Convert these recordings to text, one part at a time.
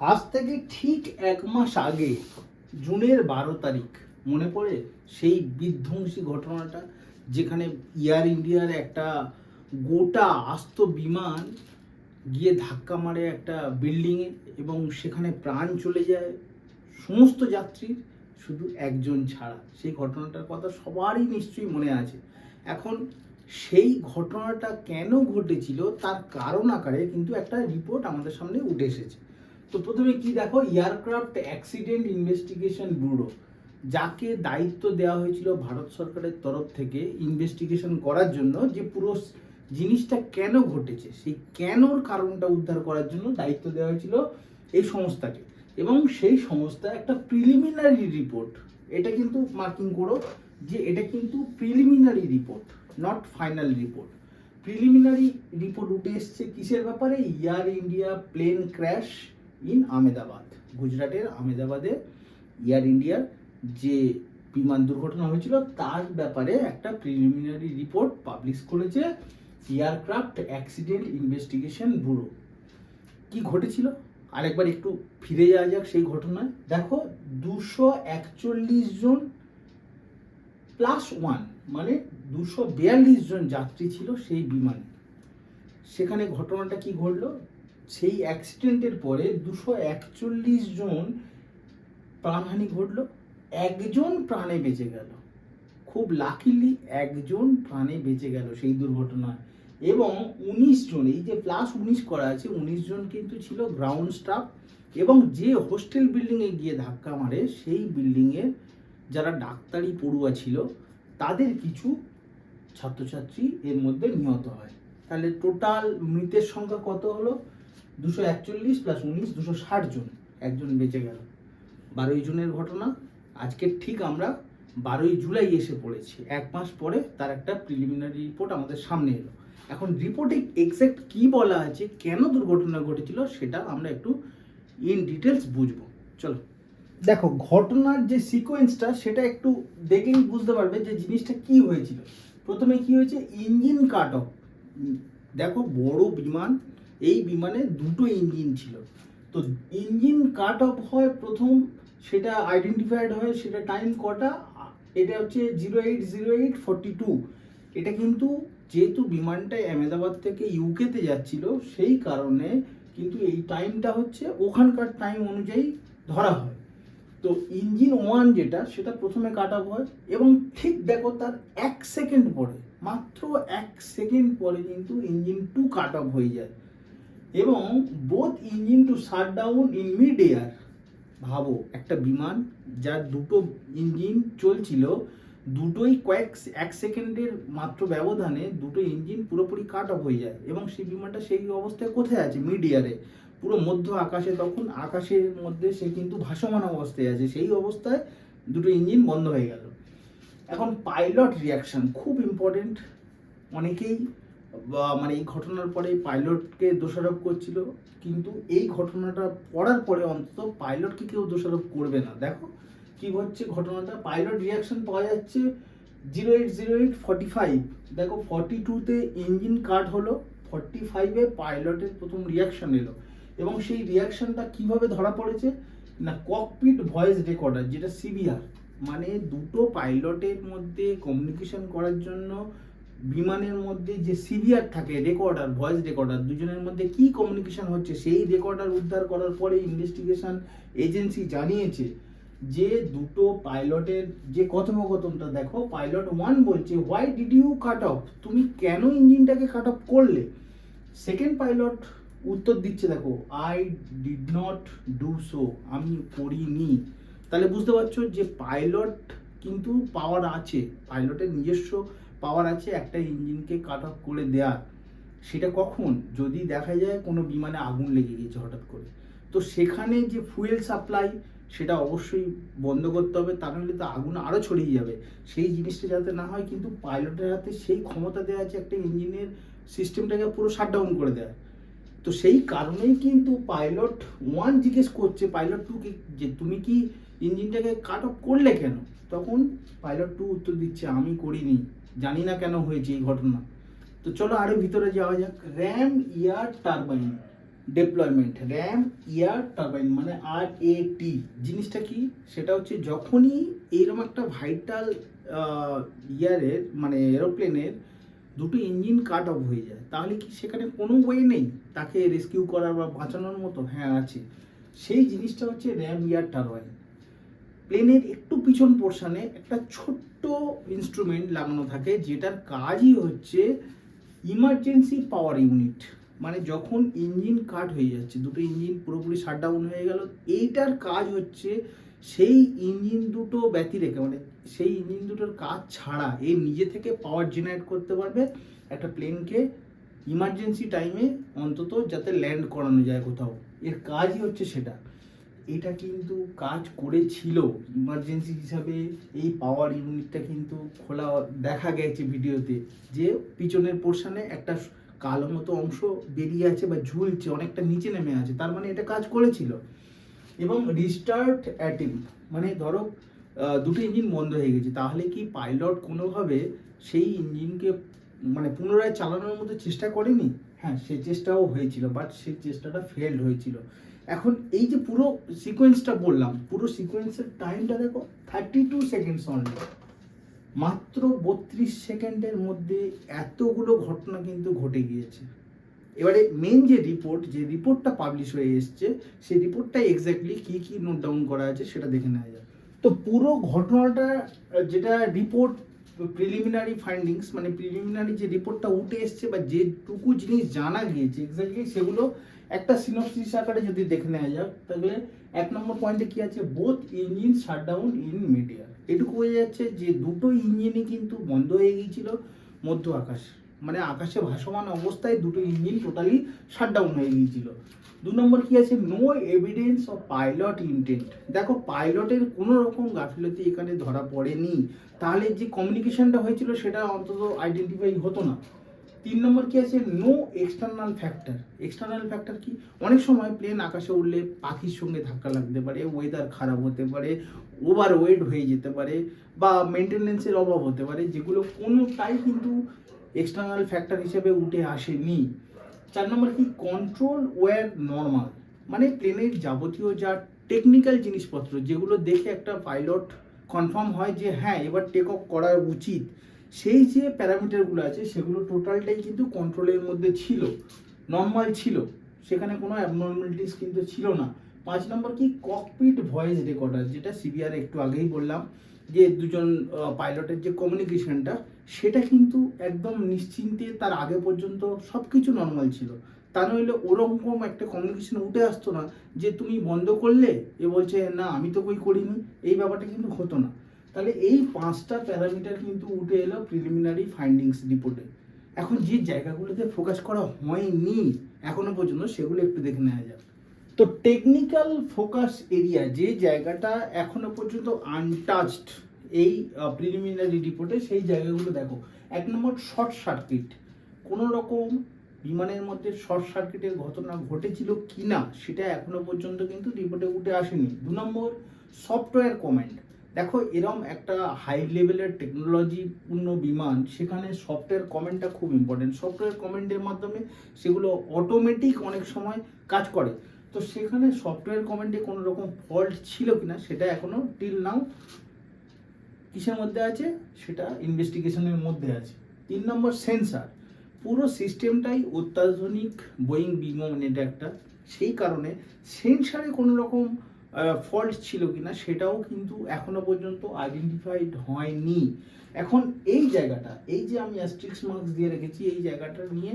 আজ থেকে ঠিক এক মাস আগে, জুনের বারো তারিখ, মনে পড়ে? সেই বিধ্বংসী ঘটনাটা, যেখানে এয়ার ইন্ডিয়ার একটা গোটা আস্ত বিমান গিয়ে ধাক্কা মারে একটা বিল্ডিংয়ে এবং সেখানে প্রাণ চলে যায়। সমস্ত যাত্রীর শুধু একজন ছাড়া। সেই ঘটনাটার কথা সবারই নিশ্চয়ই মনে আছে। এখন সেই ঘটনাটা কেন ঘটেছিল, তার কারণ আকারে কিন্তু একটা রিপোর্ট আমাদের সামনে উঠে এসেছে। তো প্রথমে কি দেখো এয়ারক্রাফট অ্যাক্সিডেন্ট ইনভেস্টিগেশন ব্যুরো যাকে দায়িত্ব দেওয়া হয়েছিল ভারত সরকারের তরফ থেকে ইনভেস্টিগেশন করার জন্য যে পুরো জিনিসটা কেন ঘটেছে, সেই কেনর কারণটা উদ্ধার করার জন্য দায়িত্ব দেওয়া হয়েছিল এই সংস্থাকে। এবং সেই সংস্থা একটা প্রিলিমিনারি রিপোর্ট এটা কিন্তু মার্কিং করো যে এটা কিন্তু preliminary report not final report preliminary report উঠে এসছে কিসের ব্যাপারে? Air India plane crash in Ahmedabad গুজরাটের আমেদাবাদে এয়ার ইন্ডিয়ার যে বিমান দুর্ঘটনা হয়েছিল, তার ব্যাপারে একটা প্রিলিমিনারি রিপোর্ট পাবলিশ করেছে এয়ারক্রাফট অ্যাক্সিডেন্ট ইনভেস্টিগেশন ব্যুরো কি ঘটেছিল? আরেকবার একটু ফিরে যাওয়া যাক সেই ঘটনায়। দেখো, দুশো একচল্লিশ জন প্লাস ওয়ান মানে দুশো বিয়াল্লিশ জন যাত্রী ছিল সেই বিমানে। সেখানে ঘটনাটা কি ঘটলো? সেই অ্যাক্সিডেন্টের পরে দুশো একচল্লিশ জন প্রাণহানি ঘটলো, একজন প্রাণে বেঁচে গেল। খুব লাকিলি একজন প্রাণে বেঁচে গেল সেই দুর্ঘটনায়। এবং উনিশ জন, এই যে প্লাস উনিশ করা আছে, উনিশ জন কিন্তু ছিল গ্রাউন্ড স্টাফ এবং যে হোস্টেল বিল্ডিংয়ে গিয়ে ধাক্কা মারে, সেই বিল্ডিংয়ের যারা ডাক্তারি পড়ুয়া ছিল, তাদের কিছু ছাত্রছাত্রী এর মধ্যে নিহত হয়। তাহলে টোটাল মৃতের সংখ্যা কত হলো? দুশো একচল্লিশ প্লাস উনিশ, দুশো ষাট জন একজন বেঁচে গেল। বারোই জুনের ঘটনা, আজকে ঠিক আমরা বারোই জুলাই এসে পড়েছি। এক মাস পরে তার একটা প্রিলিমিনারি রিপোর্ট আমাদের সামনে এলো। এখন রিপোর্টে এক্স্যাক্ট কি বলা আছে, কেন দুর্ঘটনা ঘটেছিল সেটা আমরা একটু ইন ডিটেলস বুঝব। চলো। দেখো, ঘটনার যে সিকোয়েন্সটা সেটা একটু দেখেই বুঝতে পারবে যে জিনিসটা কি হয়েছিল। প্রথমে কি হয়েছে? ইঞ্জিন কাট অফ দেখো, বড় বিমান এই বিমানে দুটো ইঞ্জিন ছিল। তো ইঞ্জিন কাট অফ হয় প্রথম, সেটা আইডেন্টিফাইড হয়, সেটা টাইম কটা, এটা হচ্ছে zero eight zero eight forty two এটা কিন্তু যেহেতু বিমানটা আহমেদাবাদ থেকে ইউকেতে যাচ্ছিল, সেই কারণে কিন্তু এই টাইমটা হচ্ছে ওখানকার টাইম অনুযায়ী ধরা হয়। তো ইঞ্জিন ওয়ান যেটা, সেটা প্রথমে কাট অফ হয় এবং ঠিক দেখো তার এক সেকেন্ড পরে, মাত্র এক সেকেন্ড পরে কিন্তু ইঞ্জিন টু কাট অফ হয়ে যায়। এবং both engine to shut down in mid air ভাবো, একটা বিমান যার দুটো ইঞ্জিন চলছিল, দুটোই কয়েক এক সেকেন্ডের মাত্র ব্যবধানে দুটো ইঞ্জিন পুরোপুরি কাট অফ হয়ে যায় এবং সেই বিমানটা সেই অবস্থায় কোথায় আছে? মিড এয়ারে পুরো মধ্য আকাশে তখন আকাশের মধ্যে সে কিন্তু ভাসমান অবস্থায় আছে, সেই অবস্থায় দুটো ইঞ্জিন বন্ধ হয়ে গেল। এখন পাইলট রিয়াকশন খুব ইম্পর্টেন্ট অনেকেই বা মানে এই ঘটনার পরে পাইলটকে দোষারোপ করছিল। কিন্তু এই ঘটনাটা পড়ার পরে অন্তত পাইলটকে কেউ দোষারোপ করবে না। দেখো কি হচ্ছে ঘটনাটা। পাইলট রিয়াকশন পাওয়া যাচ্ছে zero eight zero eight forty five. দেখো ফর্টি টুতে ইঞ্জিন কাট হলো, ফর্টি ফাইভে পাইলটের প্রথম রিয়াকশন এলো। এবং সেই রিয়াকশনটা কীভাবে ধরা পড়েছে? না ককপিট ভয়েস রেকর্ডার যেটা সিবিআর মানে দুটো পাইলটের মধ্যে কমিউনিকেশন করার জন্য বিমানের মধ্যে যে সিভিআর থাকে রেকর্ডার ভয়েস রেকর্ডার দুজনের মধ্যে কি কমিউনিকেশন হচ্ছে, সেই রেকর্ডার উদ্ধার করার পরে ইনভেস্টিগেশন এজেন্সি জানিয়েছে যে দুটো পাইলটের যে কথোপকথনটা দেখো পাইলট ওয়ান বলছে why did you cut off তুমি কেন ইঞ্জিনটাকে কাট অফ করলে? সেকেন্ড পাইলট উত্তর দিচ্ছে, দেখো I did not do so আমি করিনি। তাহলে বুঝতে পারছ যে পাইলট কিন্তু পাওয়ার আছে পাইলটের নিজস্ব পাওয়ার আছে, একটা ইঞ্জিনকে কাট অফ করে দেওয়ার সেটা কখন? যদি দেখা যায় কোনো বিমানে আগুন লেগে গেছে হঠাৎ করে। তো সেখানে যে ফুয়েল সাপ্লাই সেটা অবশ্যই বন্ধ করতে হবে, তা নাহলে তো আগুন আরও ছড়িয়ে যাবে। সেই জিনিসটা যাতে না হয়, কিন্তু পাইলটের হাতে সেই ক্ষমতা দেওয়া আছে একটা ইঞ্জিনের সিস্টেমটাকে পুরো শাটডাউন করে দেয়। তো সেই কারণেই কিন্তু পাইলট ওয়ান জিজ্ঞেস করছে পাইলট টুকে যে তুমি কি ইঞ্জিনটাকে কাট অফ করলে কেন? তখন পাইলট টু উত্তর দিচ্ছে, আমি করিনি, জানি না কেন হয়েছে এই ঘটনা। তো চলো আরও ভিতরে যাওয়া যাক। Ram air turbine deployment ram air turbine মানে আর এ টি জিনিসটা কি? সেটা হচ্ছে যখনই এইরকম একটা ভাইটাল ইয়ারের মানে এরোপ্লেনের দুটো ইঞ্জিন কাট অফ হয়ে যায়, তাহলে কি সেখানে কোনো ওয়ে নেই? তাকে রেস্কিউ করার বা বাঁচানোর মতো? হ্যাঁ আছে। সেই জিনিসটা হচ্ছে র্যাম ইয়ার টারবাইন প্লেনের একটু পিছন পোর্শনে একটা ছোট্ট ইনস্ট্রুমেন্ট লাগানো থাকে, যেটার কাজই হচ্ছে ইমার্জেন্সি পাওয়ার ইউনিট মানে যখন ইঞ্জিন কাট হয়ে যাচ্ছে, দুটো ইঞ্জিন পুরোপুরি শাটডাউন হয়ে গেল, এইটার কাজ হচ্ছে সেই ইঞ্জিন দুটো ব্যতি রেখে মানে সেই ইঞ্জিন দুটোর কাজ ছাড়া এ নিজে থেকে পাওয়ার জেনারেট করতে পারবে একটা প্লেনকে ইমার্জেন্সি টাইমে অন্তত যাতে ল্যান্ড করানো যায় কোথাও। এর কাজই হচ্ছে সেটা। এটা কিন্তু কাজ করেছিল। ইমার্জেন্সি হিসাবে এই পাওয়ার ইউনিটটা কিন্তু খোলা দেখা গেছে ভিডিওতে যে পিছনের পোর্শনে একটা কালো মতো অংশ বেরিয়ে আছে বা ঝুলছে, অনেকটা নিচে নেমে আছে। তার মানে এটা কাজ করেছিল। এবং রিস্টার্ট অ্যাটেম্প মানে ধরো দুটো ইঞ্জিন বন্ধ হয়ে গেছে, তাহলে কি পাইলট কোনোভাবে সেই ইঞ্জিনকে মানে পুনরায় চালানোর মতো চেষ্টা করেনি? হ্যাঁ সে চেষ্টাও হয়েছিল বাট সেই চেষ্টাটা ফেলড হয়েছিল। এখন এই যে পুরো সিকোয়েন্সটা বললাম, পুরো সিকোয়েন্সের টাইমটা দেখো থার্টি টু সেকেন্ডস অনলি মাত্র বত্রিশ সেকেন্ডের মধ্যে এতগুলো ঘটনা কিন্তু ঘটে গিয়েছে। এবারে মেন যে রিপোর্ট যে রিপোর্টটা পাবলিশ হয়ে এসছে, সেই রিপোর্টটা এক্স্যাক্টলি কি কি নোট ডাউন করা আছে সেটা দেখে নেওয়া যায় তো পুরো ঘটনাটা, যেটা রিপোর্ট প্রিলিমিনারি ফাইন্ডিংস মানে প্রিলিমিনারি যে রিপোর্টটা উঠে এসছে বা যেটুকু জিনিস জানা গিয়েছে এক্স্যাক্টলি সেগুলো একটা সিনপসিস আকারে যদি দেখে নেওয়া যাক, তাহলে এক নম্বর পয়েন্টে কি আছে? Both engine shut down in media এটুকু হয়ে যাচ্ছে যে দুটো ইঞ্জিনই কিন্তু বন্ধ হয়ে গিয়েছিল মধ্য আকাশ। মানে আকাশে ভাসমান অবস্থায় দুটো ইঞ্জিন টোটালি শাটডাউন হয়ে গিয়েছিল। দু নম্বর কি আছে? No evidence of pilot intent দেখো পাইলটের কোনো রকম গাফিলতি এখানে ধরা পড়েনি। তাহলে যে কমিউনিকেশনটা হয়েছিল, সেটা অন্তত আইডেন্টিফাই হতো না। তিন নম্বর কি আছে? No external factor external factor কি? অনেক সময় প্লেন আকাশে উঠলে পাখির সঙ্গে ধাক্কা লাগতে পারে ওয়েদার খারাপ হতে পারে ওভার ওয়েট হয়ে যেতে পারে বা মেনটেনেন্সের অভাব হতে পারে, যেগুলো কোনোটাই কিন্তু এক্সটার্নাল ফ্যাক্টর হিসেবে উঠে আসেনি। চার নম্বর কি? কন্ট্রোল ওয়ার নর্মাল মানে প্লেনের যাবতীয় যা টেকনিক্যাল জিনিসপত্র, যেগুলো দেখে একটা পাইলট কনফার্ম হয় যে হ্যাঁ এবার টেক অফ করা উচিত। সেই যে প্যারামিটারগুলো আছে, সেগুলো টোটালটাই কিন্তু কন্ট্রোলের মধ্যে ছিল নর্মাল ছিল। সেখানে কোনো অ্যাবনর্মালিটিস কিন্তু ছিল না। পাঁচ নম্বর কি? ককপিট ভয়েস রেকর্ডার যেটা সিবিআর একটু আগেই বললাম যে দুজন পাইলটের যে কমিউনিকেশনটা সেটা কিন্তু একদম নিশ্চিন্তে তার আগে পর্যন্ত সব কিছু নর্মাল ছিল। তা নইলে ওরকম একটা কমিউনিকেশন উঠে আসতো না যে তুমি বন্ধ করলে এ বলছে, না, আমি তো কই করিনি। এই ব্যাপারটা কিন্তু হতো না। তাহলে এই পাঁচটা প্যারামিটার কিন্তু উঠে এলো প্রিলিমিনারি ফাইন্ডিংস রিপোর্টে এখন যে জায়গাগুলোতে ফোকাস করা হয়নি এখনও পর্যন্ত সেগুলো একটু দেখে নেওয়া যাক। তো টেকনিক্যাল ফোকাস এরিয়া যে জায়গাটা এখনও পর্যন্ত আনটাচড এই প্রিলিমিনারি রিপোর্টে সেই জায়গাগুলো দেখো। এক নম্বর শর্ট সার্কিট কোনো রকম বিমানের মধ্যে শর্ট সার্কিটের ঘটনা ঘটেছিল কি না সেটা এখনও পর্যন্ত কিন্তু রিপোর্টে উঠে আসেনি। দু নম্বর সফটওয়্যার কমেন্ট দেখো, এরম একটা হাই লেভেলের টেকনোলজি পূর্ণ বিমান, সেখানে সফটওয়্যার কমেন্টটা খুব ইম্পর্টেন্ট সফটওয়্যার কমেন্টের মাধ্যমে সেগুলো অটোমেটিক অনেক সময় কাজ করে। তো সেখানে সফটওয়্যার কমেন্টে কোনো রকম ফল্ট ছিল কি না সেটা এখনও টিল নাও কিসের মধ্যে আছে? সেটা ইনভেস্টিগেশনের মধ্যে আছে। তিন নম্বর সেন্সার পুরো সিস্টেমটাই অত্যাধুনিক বোয়িং বিমান এটা একটা, সেই কারণে সেন্সারে কোনো রকম ফল্ট ছিল কিনা সেটাও কিন্তু এখনও পর্যন্ত আইডেন্টিফাইড হয়নি। এখন এই জায়গাটা, এই যে আমি অ্যাস্ট্রিক্স মার্কস দিয়ে রেখেছি, এই জায়গাটা নিয়ে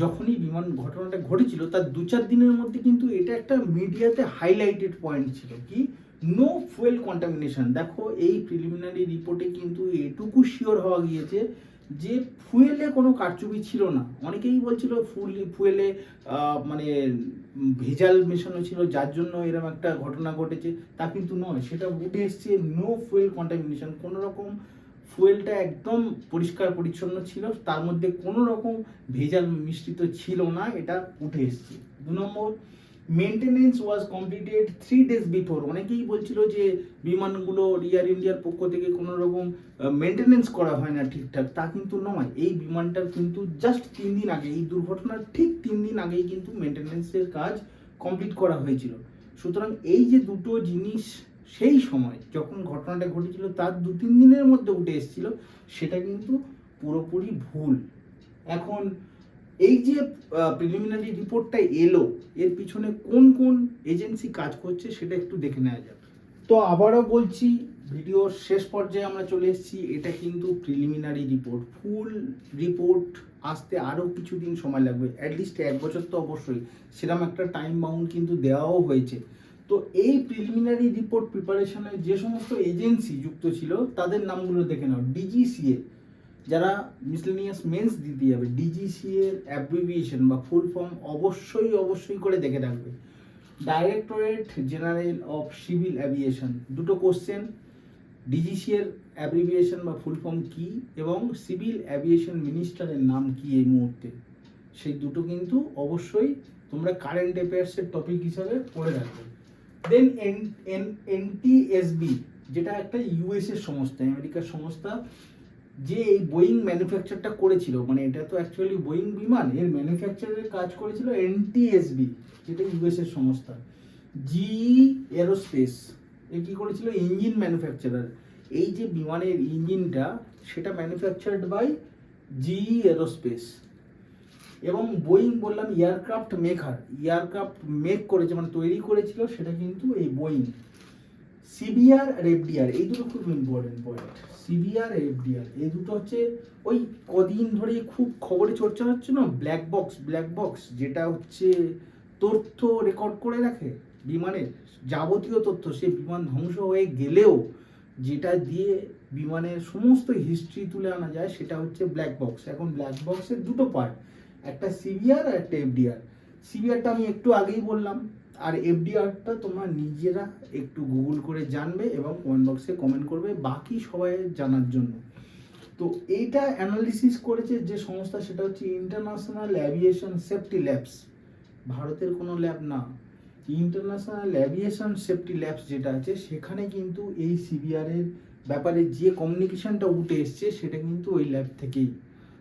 যখনই বিমান ঘটনাটা ঘটেছিল, তার দু চার দিনের মধ্যে কিন্তু এটা একটা মিডিয়াতে হাইলাইটেড পয়েন্ট ছিল কি নো ফুয়েল কন্টামিনেশন দেখো, এই প্রিলিমিনারি রিপোর্টে কিন্তু এটুকু শিওর হওয়া গিয়েছে যে ফুয়েলে কোনো কারচুপি ছিল না। অনেকেই বলছিল ফুল ফুয়েলে মানে ভেজাল মেশানো ছিল, যার জন্য এরকম একটা ঘটনা ঘটেছে, তা কিন্তু নয়। সেটা উঠে এসছে নো ফুয়েল কন্টামিনেশন কোনো রকম ফুয়েলটা একদম পরিষ্কার পরিচ্ছন্ন ছিল, তার মধ্যে কোনো রকম ভেজাল মিশ্রিত ছিল না, এটা উঠে এসছে। দু number maintenance was completed three days before অনেকেই বলছিল যে বিমানগুলো এয়ার ইন্ডিয়ার পক্ষ থেকে কোনো রকম মেনটেনেন্স করা হয় না ঠিকঠাক। তা কিন্তু নয়। এই বিমানটার কিন্তু জাস্ট তিন দিন আগে, এই দুর্ঘটনার ঠিক তিন দিন আগেই কিন্তু মেনটেনেন্সের কাজ কমপ্লিট করা হয়েছিল। সুতরাং এই যে দুটো জিনিস সেই সময় যখন ঘটনাটা ঘটেছিল, তার দু তিন দিনের মধ্যে উঠে এসেছিল, সেটা কিন্তু পুরোপুরি ভুল। এখন এই যে প্রিলিমিনারি রিপোর্টটা এলো, এর পিছনে কোন কোন এজেন্সি কাজ করছে সেটা একটু দেখে নেওয়া যাবে তো আবারও বলছি, ভিডিওর শেষ পর্যায়ে আমরা চলে এসেছি, এটা কিন্তু প্রিলিমিনারি রিপোর্ট ফুল রিপোর্ট আসতে আরও কিছুদিন সময় লাগবে অ্যাটলিস্ট এক বছর তো অবশ্যই সেরকম একটা টাইম বাউন্ড কিন্তু দেওয়াও হয়েছে। তো এই প্রিলিমিনারি রিপোর্ট প্রিপারেশনে যে সমস্ত এজেন্সি যুক্ত ছিল, তাদের নামগুলো দেখে নাও ডিজিসিএ যারা মিসলেনিয়াস মেন্স দিতে যাবে ডিজিসি এর অ্যাব্রিভিয়েশন বা ফুল ফর্ম অবশ্যই অবশ্যই করে দেখে রাখবে। Directorate general of civil aviation দুটো কোশ্চেন ডিজিসি এর অ্যাব্রিভিয়েশন বা ফুল ফর্ম কি এবং সিভিল অ্যাভিয়েশন মিনিস্টারের নাম কি এই মুহূর্তে? সেই দুটো কিন্তু অবশ্যই তোমরা কারেন্ট অ্যাফেয়ার্সের টপিক হিসাবে পড়ে রাখবে। দেন এন এন এনটিএসবি যেটা একটা ইউএস এর সংস্থা আমেরিকার সংস্থা যে এই বোয়িং ম্যানুফ্যাকচারটা করেছিল মানে এটা তো অ্যাকচুয়ালি বোয়িং বিমান, এর ম্যানুফ্যাকচারের কাজ করেছিল এনটিএসবি যেটা ইউএস এর সংস্থা। জি এরোস্পেস এ কি করেছিল? ইঞ্জিন ম্যানুফ্যাকচারার এই যে বিমানের ইঞ্জিনটা সেটা ম্যানুফ্যাকচার্ড বাই জি এরোস্পেস এবং বোয়িং বললাম এয়ারক্রাফট মেকার এয়ারক্রাফট মেক করেছে মানে তৈরি করেছিল, সেটা কিন্তু এই বোয়িং সিবিআর আর এফডিআর এই দুটো খুব ইম্পর্টেন্ট পয়েন্ট সিবিআর আর এফডিআর এই দুটো হচ্ছে ওই কদিন ধরে খুব খবরে চর্চা হচ্ছে না? ব্ল্যাক বক্স ব্ল্যাক বক্স যেটা হচ্ছে তথ্য রেকর্ড করে রাখে বিমানের, যাবতীয় তথ্য, সে বিমান ধ্বংস হয়ে গেলেও যেটা দিয়ে বিমানের সমস্ত হিস্ট্রি তুলে আনা যায়, সেটা হচ্ছে ব্ল্যাক বক্স এখন ব্ল্যাক বক্সের দুটো পার্ট একটা সিবিআর আর একটা এফডিআর সিবিআরটা আমি একটু আগেই বললাম। আর এফডিআরটা তোমরা নিজেরা একটু গুগল করে জানবে এবং কমেন্ট বক্সে কমেন্ট করবে, বাকি সবাই জানার জন্য। তো এইটা অ্যানালিসিস করেছে যে সংস্থা, সেটা হচ্ছে ইন্টারন্যাশনাল অ্যাভিয়েশন সেফটি ল্যাবস ভারতের কোনো ল্যাব না। ইন্টারন্যাশনাল অ্যাভিয়েশন সেফটি ল্যাবস যেটা আছে, সেখানে কিন্তু এই সিবিআর এর ব্যাপারে যে কমিউনিকেশনটা উঠে এসছে, সেটা কিন্তু ওই ল্যাব থেকেই।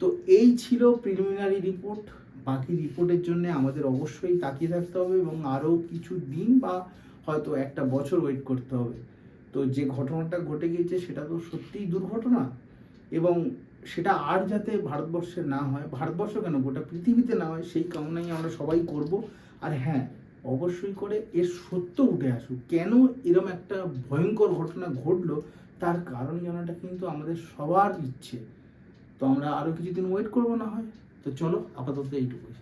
তো এই ছিল প্রিলিমিনারি রিপোর্ট বাকি রিপোর্টের জন্য আমাদের অবশ্যই তাকিয়ে থাকতে হবে এবং আরও কিছু দিন বা হয়তো একটা বছর ওয়েট করতে হবে। তো যে ঘটনাটা ঘটে গিয়েছে সেটা তো সত্যিই দুর্ঘটনা এবং সেটা আর যাতে ভারতবর্ষে না হয়, ভারতবর্ষ কেন গোটা পৃথিবীতে না হয় সেই কামনাই আমরা সবাই করব। আর হ্যাঁ অবশ্যই করে এর সত্য উঠে আসুক। কেন এরম একটা ভয়ঙ্কর ঘটনা ঘটলো তার কারণ জানাটা কিন্তু আমাদের সবার ইচ্ছে। তো আমরা আরও কিছুদিন ওয়েট করব না হয়। তো চলো আপাতত এইটুকুই।